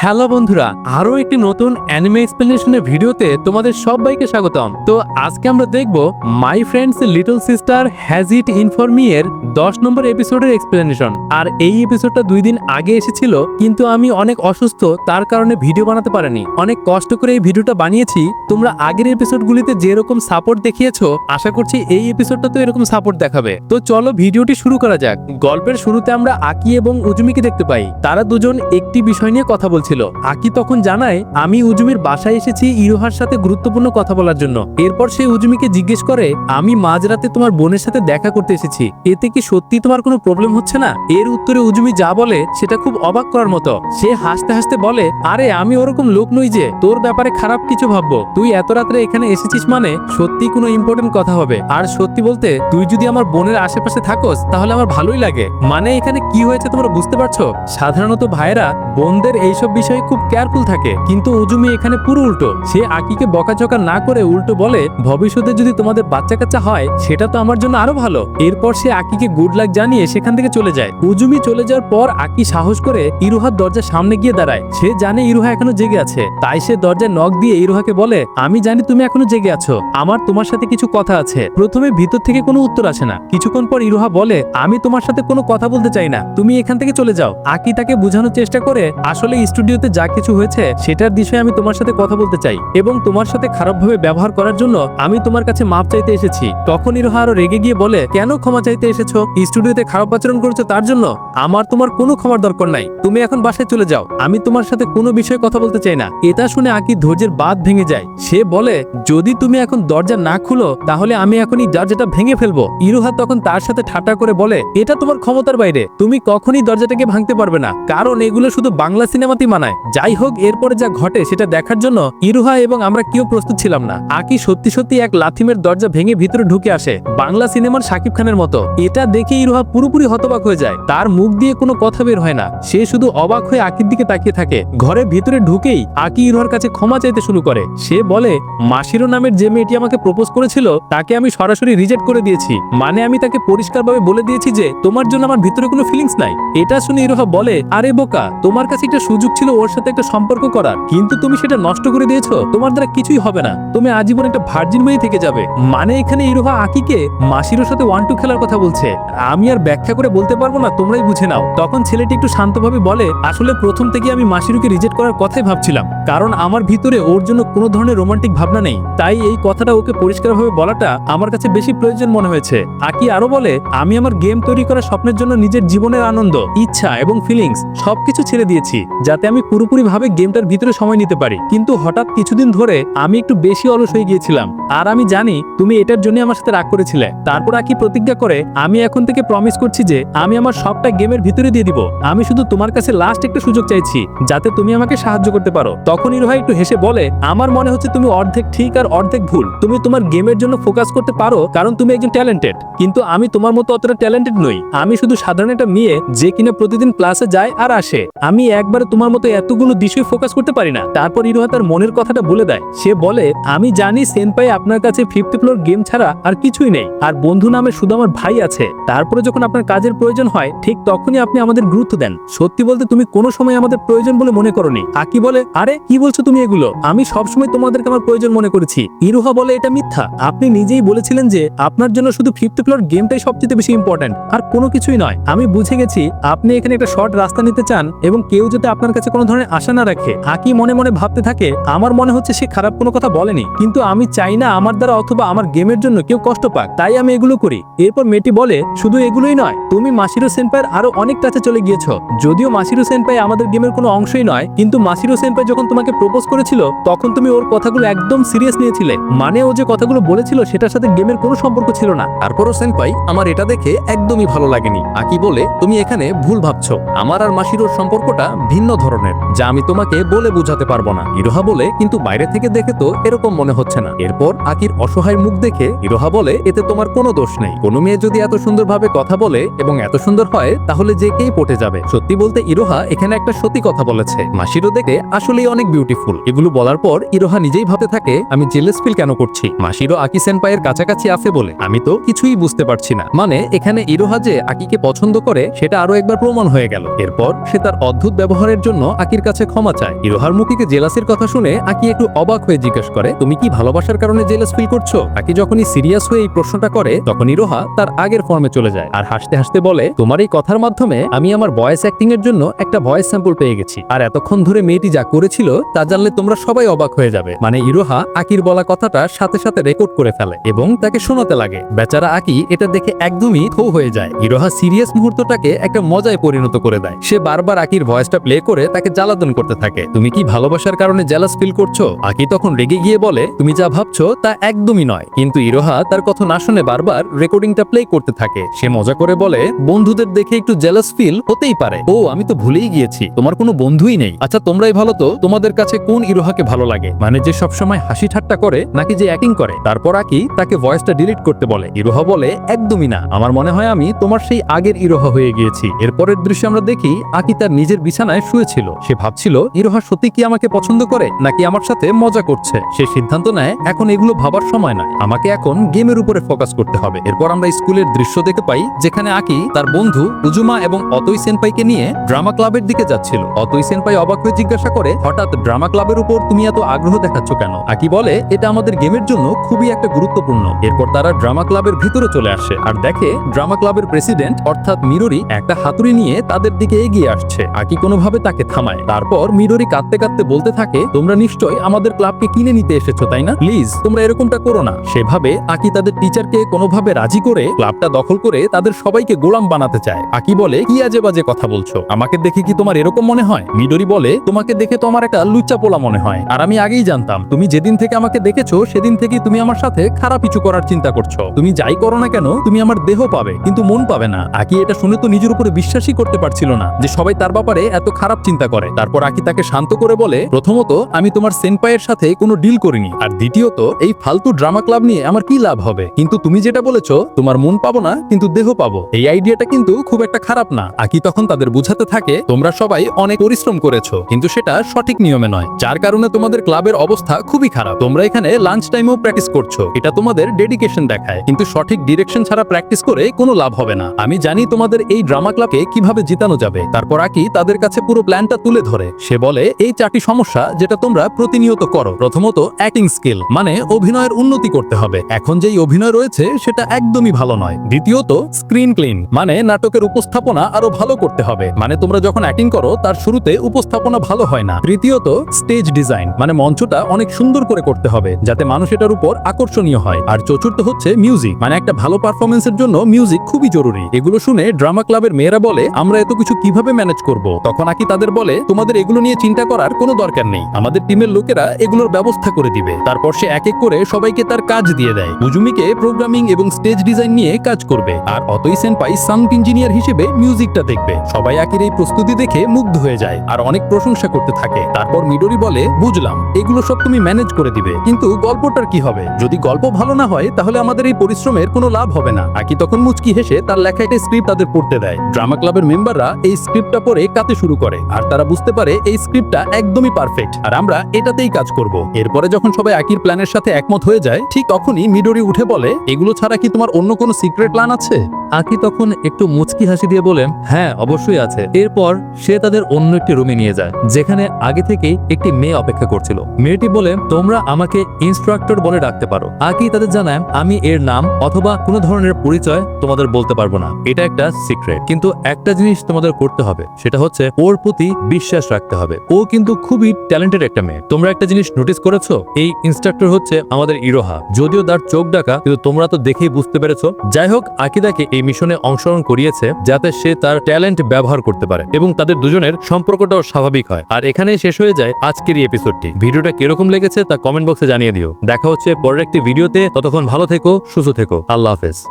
Hello বন্ধুরা আরও একটি নতুন অ্যানিমে এক্সপ্লেনেশনের ভিডিওতে তোমাদের সবাইকে স্বাগতম। তো আজকে আমরা দেখব my friend's little sister has it ইনফরমি এর দশ নম্বর এপিসোডের এক্সপ্লেনেশন আর এই এপিসোডটা দুই দিন আগে এসেছিল, কিন্তু আমি অনেক অসুস্থ, তার কারণে ভিডিও বানাতে পারিনি। অনেক কষ্ট করে এই ভিডিওটা বানিয়েছি, তোমরা আগের এপিসোডগুলিতে যেরকম সাপোর্ট দেখিয়েছো, আশা করছি এই এপিসোডটা তো এরকম সাপোর্ট দেখাবে। তো চলো ভিডিওটি শুরু করা যাক। গল্পের শুরুতে আমরা আকি এবং উজুমিকে দেখতে পাই। তারা দুজন একটি বিষয় নিয়ে কথা বলছিল, আকি তখন জানায়, আমি উজুমির বাসায় এসেছি ইরোহার সাথে গুরুত্বপূর্ণ কথা বলার জন্য। এরপর সে উজুমিকে জিজ্ঞেস করে, আমি মাঝরাতে তোমার বোনের সাথে দেখা করতে এসেছি। এতে কি সত্যি তোমার কোনো প্রবলেম হচ্ছে না? এর উত্তরে উজুমি যা বলে, সেটা খুব অবাক করার মতো। সে হাসতে হাসতে বলে, আরে, আমি ওরকম লোক নই যে, তোর ব্যাপারে খারাপ কিছু ভাববো। তুই এত রাত্রে এখানে এসেছিস মানে সত্যি কোনো ইম্পর্টেন্ট কথা হবে। আর সত্যি বলতে, তুই যদি আমার বোনের আশেপাশে থাকোস, তাহলে আমার ভালোই লাগে। মানে এখানে কি হয়েছে তোমরা বুঝতে পারছ? সাধারণত ভাইয়েরা, বোনদের এইসব বিষয়ে খুব কেয়ারফুল থাকে। কিন্তু উজুমি এখানে পুরো উল্টো। সে আকিকে বকাঝকা না করে উল্টো বলে, ভবিষ্যতে যদি তোমাদের বাচ্চা কাচ্চা হয়, সেটা তো আমার জন্য আরও ভালো। এরপর সে আকিকে গুড লাক জানিয়ে সেখান থেকে চলে যায়। উজুমি চলে যাওয়ার পর আকি সাহস করে ইরুহার দরজার সামনে গিয়ে দাঁড়ায়। সে জানে ইরুহা এখনও জেগে আছে। তাই সে দরজায় নখ দিয়ে ইরুহাকে বলে, আমি জানি তুমি এখনও জেগে আছো। আমার তোমার সাথে কিছু কথা আছে। প্রথমে ভিতর থেকে কোনো উত্তর আসে না। কিছুক্ষণ পর ইরুহা বলে, আমি তোমার সাথে কোনো কথা বলতে চাই না। তুমি এখান থেকে চলে যাও। আকি তাকে বোঝানোর চেষ্টা করে, আসলে স্টুডিওতে যা কিছু হয়েছে, সেটার বিষয়ে আমি তোমার সাথে কথা বলতে চাই এবং তোমার সাথে খারাপভাবে ব্যবহার করার জন্য আমি তোমার কাছে মাপ চাইতে এসেছি। তখন ইরোহা আরও রেগে গিয়ে বলে, কেন ক্ষমা চাইতে এসেছ? স্টুডিওতে খারাপ আচরণ করেছ তার জন্য? আমার তোমার কোনো ক্ষমার দরকার নাই। তুমি এখন বাসায় চলে যাও। আমি তোমার সাথে কোনো বিষয়ে কথা বলতে চাই না। এটা শুনে আকি ধৈর্যের বাদ ভেঙে যায়। সে বলে, যদি তুমি এখন দরজা না খুলো, তাহলে আমি এখনই দরজাটা ভেঙে ফেলব। ইরোহা তখন তার সাথে ঠাট্টা করে বলে, এটা তোমার ক্ষমতার বাইরে। তুমি কখনই দরজাটাকে ভাঙতে পারবে না। কারণ এগুলো শুধু বাংলা সিনেমাতেই মানায়। যাই হোক, এরপরে যা ঘটে সেটা দেখার জন্য ইরুহা এবং আমরা কেউ প্রস্তুত ছিলাম না। আকি সত্যি সত্যি এক লাথিমের দরজা ভেঙে ভিতরে ঢুকে আসে, বাংলা সিনেমার সাকিব খানের মতো। এটা দেখে ইরুহা পুরোপুরি হতবাক হয়ে যায়। তার মুখ দিয়ে কোনো কথা বের হয় না। সে শুধু অবাক হয়ে আকির দিকে তাকিয়ে থাকে। ঘরের ভিতরে ঢুকেই আকি ইরুহার কাছে ক্ষমা চাইতে শুরু করে। সে বলে, মাসিরো নামের যে মেয়েটি আমাকে প্রপোজ করেছিল, তাকে আমি সরাসরি রিজেক্ট করে দিয়েছি। মানে আমি তাকে পরিষ্কারভাবে বলে দিয়েছি যে, তোমার জন্য আমার ভিতরে কোনো ফিলিংস নাই। এটা শুনে ইরোহা বলে, আরে বোকা, তোমার কাছে একটা সুযোগ ছিল ওর সাথে একটা সম্পর্ক করার কিন্তু তুমি সেটা নষ্ট করে দিয়েছ। তোমার দ্বারা কিছুই হবে না। তুমি আজীবন একটা ভার্জিন হয়ে থেকে যাবে। মানে এখানে ইরোহা আকিকে মাসিরোর সাথে ওয়ান টু খেলার কথা বলছে। আমি আর ব্যাখ্যা করে বলতে পারব না, তোমরাই বুঝে নাও। তখন ছেলেটি একটু শান্তভাবে বলে, আসলে প্রথম থেকে আমি মাসিরুকে রিজেক্ট করার কথাই ভাবছিলাম। কারণ আমার ভিতরে ওর জন্য কোনো ধরনের রোমান্টিক ভাবনা নেই। তাই এই কথাটা ওকে পরিষ্কারভাবে বলাটা আমার কাছে বেশি প্রয়োজন মনে হয়েছে। আকি আরও বলে, আমি আমার গেম তৈরি করার স্বপ্নের জন্য নিজের জীবনের আনন্দ, ইচ্ছা এবং ফিলিংস সবকিছু ছেড়ে দিয়েছি, যাতে আমি পুরোপুরি ভাবে গেমটার ভিতরে সময় নিতে পারি। কিন্তু হঠাৎ কিছুদিন ধরে আমি একটু বেশি অলস হয়ে গিয়েছিলাম। আর আমি জানি তুমি এটার জন্য আমার সাথে রাগ করেছিলে। তারপর আকি প্রতিজ্ঞা করে, আমি এখন থেকে প্রমিস করছি যে আমি আমার সবটা গেমের ভিতরে দিয়ে দিব। আমি শুধু তোমার কাছে লাস্ট একটা সুযোগ চাইছি, যাতে তুমি আমাকে সাহায্য করতে পারো। তখন ইরোহা একটু হেসে বলে, আমার মনে হচ্ছে তুমি অর্ধেক ঠিক আর অর্ধেক ভুল। তুমি তোমার গেমের জন্য ফোকাস করতে পারো, কারণ তুমি একজন ট্যালেন্টেড কিন্তু আমি তোমার মতো অতটা ট্যালেন্টেড নই। আমি শুধু সাধারণ একটা মেয়ে, যে কিনা প্রতিদিন ক্লাসে যায় আর আসে। আমি একবারে তোমার মতো এতগুলো বিষয় ফোকাস করতে পারি না। তারপর ইরোহা তার মনের কথাটা বলে দেয়। সে বলে, আমি জানি সেনপাই আপনার কাছে ফিফটি ফ্লোর গেম ছাড়া আর কিছুই নেই। আর বন্ধু নামে শুধু আমার ভাই আছে। তারপরে যখন আপনার কাজের প্রয়োজন হয়, ঠিক তখনই আপনি আমাদের গুরুত্ব দেন। সত্যি বলতে তুমি কোনো সময় আমাদের প্রয়োজন বলে মনে করনি। আকি বলে, আরে, কি বলছো তুমি এগুলো? আমি সবসময় তোমাদেরকে আমার প্রয়োজন মনে করেছি। ইরুহা বলে, এটা মিথ্যা। আপনি নিজেই বলেছিলেন যে আপনার জন্য শুধু ফিফটি ফ্লোর গেমটাই সবচেয়ে বেশি ইম্পর্টেন্ট আর কোনো কিছুই নয়। আমি বুঝে গেছি, আপনি এখানে একটা শর্ট রাস্তা নিতে চান এবং কেউ যাতে আপনার কাছে কোনো ধরনের আশা না রাখে আকি মনে মনে ভাবতে থাকে, আমার মনে হচ্ছে সে খারাপ কোনো কথা বলেনি। কিন্তু আমি চাই না আমার দ্বারা অথবা আমার গেমের জন্য কেউ কষ্ট পাক। তাই আমি এগুলো করি। এরপর মেয়েটি বলে, শুধু এগুলোই নয়, তুমি মাসিরো সেনপাইয়ের আরও অনেক কাছে চলে গিয়েছ। যদিও মাসিরো সেনপাই আমাদের গেমের কোনো অংশই নয়, কিন্তু মাসিরো সেনপাই যখন তোমাকে প্রপোজ করেছিল, তখন তুমি ওর কথাগুলো একদম সিরিয়াস নিয়েছিলে। মানে ও যে কথাগুলো বলেছিল, সেটার সাথে গেমের কোনো সম্পর্ক ছিল না। তারপরও সেনপাই, আমার এটা দেখে একদমই ভালো লাগেনি। আকি বলে, তুমি এখানে ভুল ভাবছ। আমার আর মাসিরোর সম্পর্কটা ভিন্ন ধরনের। যা আমি তোমাকে বলে বোঝাতে পারব না। ইরোহা বলে, কিন্তু বাইরে থেকে দেখে তো এরকম মনে হচ্ছে না। এরপর আকির অসহায় মুখ দেখে ইরোহা বলে, এতে তোমার কোনো দোষ নেই। কোনো মেয়ে যদি এত সুন্দরভাবে কথা বলে এবং এত সুন্দর হয়, তাহলে যে কেই পটে যাবে? সত্যি বলতে ইরোহা এখানে একটা সত্যি কথা বলেছে। মাসিরো দেখে আসলেই অনেক বিউটিফুল এগুলো বলার পর ইরোহা নিজেই ভাবতে থাকে, আমি জেলেস ফিল কেন করছি? মাসিরো আকি সেনপাইয়ের কাছাকাছি আছে বলে, আমি তো কিছুই বুঝতে পারছি না। মানে এখানে ইরোহা যে আকিকে পছন্দ করে, সেটা আরও একবার প্রমাণ হয়ে গেল। এরপর সে তার অদ্ভুত ব্যবহারের জন্য আকির কাছে ক্ষমা চায়। ইরোহার মুখিকে জেলাসের কথা শুনে আকি একটু অবাক হয়ে জিজ্ঞেস করে, তুমি কি ভালোবাসার কারণে জেলাস ফিল করছ? আকি যখনই সিরিয়াস হয়ে এই প্রশ্নটা করে তখন ইরোহা তার আগের ফর্মে চলে যায় আর হাসতে হাসতে বলে, তোমার এই কথার মাধ্যমে আমি আমার ভয়েস অ্যাক্টিং এর জন্য একটা ভয়েস স্যাম্পল পেয়ে গেছি। আর এতক্ষণ ধরে মেয়েটি যা করেছিল, তা জানলে তোমরা সবাই অবাক হয়ে যাবে। মানে ইরোহা আকির বলা কথাটা সাথে সাথে রেকর্ড করে ফেলে এবং তাকে শোনাতে লাগে। বেচারা আকি এটা দেখে একদমই থৌ হয়ে যায়। ইরোহা সিরিয়াস মুহূর্তটাকে একটা মজায় পরিণত করে দেয়। সে বারবার আকির ভয়েসটা প্লে করে তাকে জ্বালাতন করতে থাকে। তুমি কি ভালোবাসার কারণে জেলাস ফিল করছ? আকি তখন রেগে গিয়ে বলে, তুমি যা ভাবছ তা একদমই নয়। কিন্তু ইরোহা তার কথা না শুনে বারবার রেকর্ডিংটা প্লে করতে থাকে। সে মজা করে বলে, বন্ধুদের দেখে একটু জেলাস ফিল হতেই পারে। ও, আমি তো ভুলেই গিয়েছি। তোমার কোনো বন্ধুই নেই। আচ্ছা তোমরাই ভালো তো? তোমাদের কাছে কোন ইরোহাকে ভালো লাগে? মানে যে সবসময় হাসি ঠাট্টা করে, নাকি যে অ্যাক্টিং করে? তারপর আকি তাকে ভয়েসটা ডিলিট করতে বলে। ইরোহা বলে, একদমই না। আমার মনে হয় আমি তোমার সেই আগের ইরোহা হয়ে গিয়েছি। এরপরের দৃশ্যে আমরা দেখি, আকি তার নিজের বিছানায় শুয়েছিল সে ভাবছিল ইরোহা সত্যি কি আমাকে পছন্দ করে, নাকি আমার সাথে মজা করছে? সে সিদ্ধান্ত নেয়, এখন এগুলো ভাবার সময় নয়। আমাকে এখন গেমের উপরে ফোকাস করতে হবে। এরপর আমরা স্কুলের দৃশ্য দেখতে পাই, যেখানে আকি তার বন্ধু উজুমা এবং অতই সেনপাইকে নিয়ে ড্রামা ক্লাবের দিকে যাচ্ছিল। অতই সেনপাই অবাক হয়ে জিজ্ঞাসা করে, হঠাৎ ড্রামা ক্লাবের উপর তুমি এত আগ্রহ দেখাচ্ছ কেন? আকি বলে, এটা আমাদের গেমের জন্য খুবই একটা গুরুত্বপূর্ণ। এরপর তারা ড্রামা ক্লাবের ভিতরে চলে আসে আর দেখে ড্রামা ক্লাবের প্রেসিডেন্ট অর্থাৎ মিররি, একটা হাতুড়ি নিয়ে তাদের দিকে এগিয়ে আসছে। আকি কোনোভাবে তাকে থামায়। তারপর মিডোরি কাঁদতে কাঁদতে বলতে থাকে, তোমরা নিশ্চয় আমাদের ক্লাবকে কিনে নিতে এসেছ, তাই না? প্লিজ, তোমরা এরকমটা করো না। সেভাবে আকি তাদের টিচারকে কোনোভাবে রাজি করে ক্লাবটা দখল করে তাদের সবাইকে গোলাম বানাতে চায়। আকি বলে, কি আজে বাজে কথা বলছো? আমাকে দেখে কি তোমার এরকম মনে হয়? মিডরি বলে, তোমাকে দেখে তোমার একটা লুচ্চা পোলা মনে হয়। আর আমি আগেই জানতাম, তুমি যেদিন থেকে আমাকে দেখেছ, সেদিন থেকে তুমি আমার সাথে খারাপ কিছু করার চিন্তা করছ। তুমি যাই করো না কেন, তুমি আমার দেহ পাবে, কিন্তু মন পাবে না। আকি এটা শুনে তো নিজের উপরে বিশ্বাসই করতে পারছিল না যে সবাই তার ব্যাপারে এত খারাপ চিন্তা করে। তারপর আকি তাকে শান্ত করে বলে, প্রথমত, আমি তোমার সেনপাইয়ের সাথে কোনো ডিল করিনি। আর দ্বিতীয়ত, এই ফালতু ড্রামা ক্লাব নিয়ে আমার কি লাভ হবে? কিন্তু তুমি যেটা বলেছ, তোমার মন পাবো না, কিন্তু দেহ পাবো। এই আইডিয়াটা কিন্তু খুব একটা খারাপ না। আকি তখন তাদের বুঝাতে থাকে, তোমরা সবাই অনেক পরিশ্রম করেছ, কিন্তু সেটা সঠিক নিয়মে নয়। যার কারণে তোমাদের ক্লাবের অবস্থা খুবই খারাপ। তোমরা এখানে লাঞ্চ টাইমেও প্র্যাকটিস করছ। এটা তোমাদের ডেডিকেশন দেখায়। কিন্তু সঠিক ডিরেকশন ছাড়া প্র্যাকটিস করে কোনো লাভ হবে না। আমি জানি তোমাদের এই ড্রামা ক্লাবকে কীভাবে জিতানো যাবে। তারপর আকি তাদের কাছে পুরো প্ল্যানটা তুলে ধরে। সে বলে, এই চারটি সমস্যা যেটা তোমরা প্রতিনিয়ত করো, প্রথমত অ্যাক্টিং স্কিল মানে অভিনয়ের উন্নতি করতে হবে। এখন যেই অভিনয় রয়েছে, সেটা একদমই ভালো নয়। দ্বিতীয়ত স্ক্রিন ক্লিন মানে নাটকের উপস্থাপনা আরও ভালো করতে হবে। মানে তোমরা যখন অ্যাক্টিং করো, তার শুরুতে উপস্থাপনা ভালো হয় না। তৃতীয়ত স্টেজ ডিজাইন মানে মঞ্চটা অনেক সুন্দর করে করতে হবে, যাতে মানুষ এটার উপর আকর্ষণীয় হয়। আর চতুর্থ হচ্ছে মিউজিক মানে একটা ভালো পারফরমেন্সের জন্য মিউজিক খুবই জরুরি। এগুলো শুনে ড্রামা ক্লাবের মেয়েরা বলে, আমরা এত কিছু কীভাবে ম্যানেজ করব? তখন আকি তাদের বলে তোমাদের এগুলো নিয়ে চিন্তা করার কোনো দরকার নেই। আমাদের টিমের লোকেরা এগুলোর ব্যবস্থা করে দিবে। তারপর সে এক এক করে সবাইকে তার কাজ দিয়ে দেয়। উজুমিকে প্রোগ্রামিং এবং স্টেজ ডিজাইন নিয়ে কাজ করবে। আর অতই সেনপাই সাউন্ড ইঞ্জিনিয়ার হিসেবে মিউজিকটা দেখবে। সবাই আকির এই প্রস্তুতি দেখে মুগ্ধ হয়ে যায় আর অনেক প্রশংসা করতে থাকে। তারপর মিডোরি বলে, বুঝলাম, এগুলো সব তুমি ম্যানেজ করে দিবে। কিন্তু গল্পটার কি হবে? যদি গল্প ভালো না হয়, তাহলে আমাদের এই পরিশ্রমের কোনো লাভ হবে না। আকি তখন মুচকি হেসে তার লেখা একটা স্ক্রিপ্ট তাদের পড়তে দেয়। ড্রামা ক্লাবের মেম্বাররা এই স্ক্রিপ্টটা পড়ে কাতে শুরু করে। আর তারা বুঝতে পারে এই স্ক্রিপ্টটা একদমই পারফেক্ট আর আমরা এটাতেই কাজ করব। এরপরে যখন সবাই আকির প্ল্যানের সাথে একমত হয়ে যায়, ঠিক তখনই মিডোরি উঠে বলে, এগুলো ছাড়া কি তোমার অন্য কোনো সিক্রেট প্ল্যান আছে? আকি তখন একটু মুচকি হাসি দিয়ে বলেন হ্যাঁ অবশ্যই আছে। এরপর সে তাদের অন্য একটি রুমে নিয়ে যায়, যেখানে আগে থেকেই একটি মেয়ে অপেক্ষা করছিল। মেয়েটি বলে, তোমরা আমাকে ইনস্ট্রাক্টর বলে ডাকতে পারো। আকি তাদের জানায়, আমি এর নাম অথবা কোনো ধরনের পরিচয় তোমাদের বলতে পারব না। এটা একটা সিক্রেট কিন্তু একটা জিনিস তোমাদের করতে হবে, সেটা হচ্ছে ওর প্রতি বিশ্বাস রাখতে হবে। ও কিন্তু খুবই ট্যালেন্টেড একটা মেয়ে। তোমরা একটা জিনিস নোটিস করেছ? এই ইনস্ট্রাক্টর হচ্ছে আমাদের ইরোহা। যদিও তার চোখ ডাকা, কিন্তু তোমরা তো দেখেই বুঝতে পেরেছ। যাই হোক, আকিদাকে এই মিশনে অংশগ্রহণ করিয়েছে যাতে সে তার ট্যালেন্ট ব্যবহার করতে পারে এবং তাদের দুজনের সম্পর্কটাও স্বাভাবিক হয়। আর এখানেই শেষ হয়ে যায় আজকের এই এপিসোডটি ভিডিওটা কীরকম লেগেছে তা কমেন্ট বক্সে জানিয়ে দিও। দেখা হচ্ছে পরের একটি ভিডিওতে ততক্ষণ ভালো থেকো, সুস্থ থেকো। আল্লাহ হাফেজ।